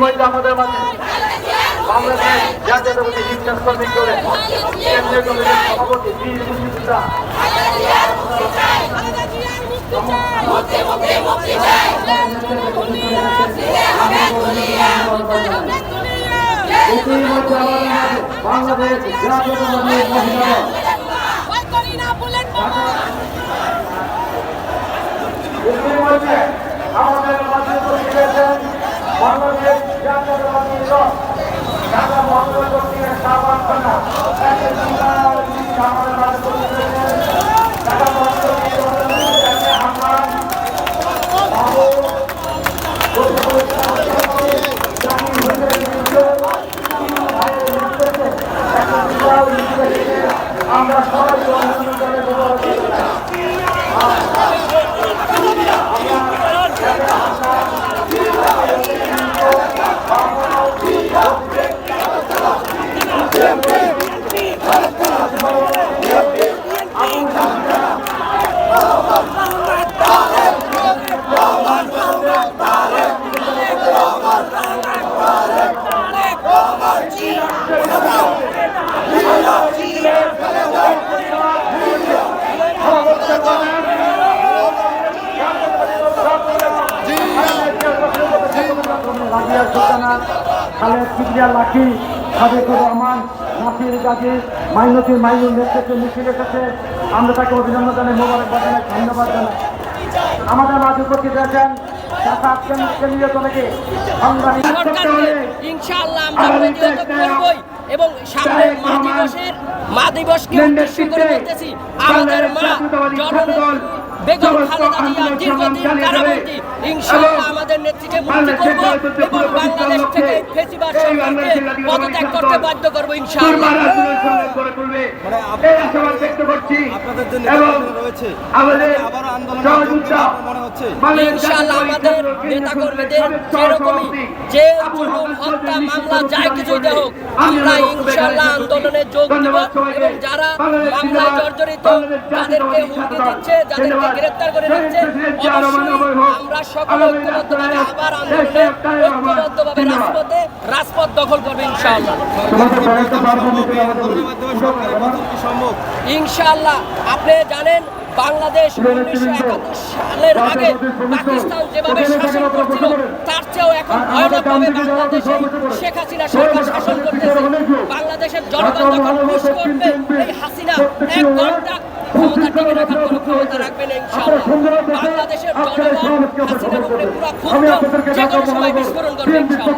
ইতিমধ্যে আমাদের মাঝে। বাংলাদেশ জাতীয়তাবাদী শিক্ষা শ্রমিক দলের কেন্দ্রীয় কমিটির সভাপতি বীর আমাদের মাঝে বাংলাদেশ জাতীয়তাবাদী মহিলা আমাদের মাঝে উপস্থিত হয়েছেন বাংলাদেশ জাতীয়তাবাদী দল ঢাকা মহানগর দক্ষিণের সাবান থানা আমাদের মাঝে উপস্থিত হয়েছেন ঢাকা মহানগর দক্ষিণের হামলান বাবু জামিন হোসেন মিত্র, ভাইয়ের নেতৃত্বে একটা বিশাল মিছিল এসেছে। আমরা সবাই অভিনন্দন জানাই রাজিয়া সুলতানা খালেদ কিবরিয়া লাকি সাদেকুর রহমান নাসির গাজী মাইনুর নেতৃত্বে মিছিল এসেছে। আমরা তাকে অভিনন্দন জানাই মোবারকবাদ জানাই ধন্যবাদ জানাই। আমাদের মাঝে উপস্থিত আছেন ইনশাআল্লাহ আমরা প্রতিহত করবই এবং সামনে মা দিবসের মা দিবসকে উদ্দেশ্য করে বলতেছি আমাদের মা জননেত্রী বেগম খালেদা জিয়া দীর্ঘদিন কারাবন্দী। ইনশাআল্লাহ আমাদের নেত্রীকে মুক্তি করব এবং বাংলাদেশ থেকে ফেসিবাদ সরকারকে পদত্যাগ করতে বাধ্য করব ইনশাআল্লাহ। আপনাদের যে এবং নেতাকর্মীরা রয়েছে। আমাদের আবারও আন্দোলনে মনে হচ্ছে। ইনশাআল্লাহ আমাদের নেতাকর্মীদের যেরকমই যে জুলুম হত্যা মামলা যাই কিছুই দেহ আমরা ইনশাআল্লাহ আন্দোলনে যোগ দিব এবং যারা মামলায় জর্জরিত যাদেরকে হুমকি দিচ্ছে যাদেরকে গ্রেফতার করে রাখছে অবশ্যই আমরা সকলে ঐক্যবদ্ধভাবে আবার আন্দোলনে ঐক্যবদ্ধভাবে রাজপথে রাজপথ দখল করবে ইনশাআল্লাহ। আপনি জানেন বাংলাদেশ উনিশশো একাত্তর সালের আগে পাকিস্তান যেভাবে শাসন করছিল তার চেয়েও এখন ভয়ানকভাবে বাংলাদেশে শেখ হাসিনা সরকার শাসন করতেছে। বাংলাদেশের জনগণ যখন করবে এই হাসিনা এক ঘণ্টা ক্ষমতা টিকে রাখার কোনো ক্ষমতা রাখবে না ইনশাআল্লাহ। বাংলাদেশের জনগণ হাসিনার উপরে পুরো ক্ষুব্ধ যে কোনো সময় বিস্ফোরণ করবে ইনশাআল্লাহ।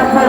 একবার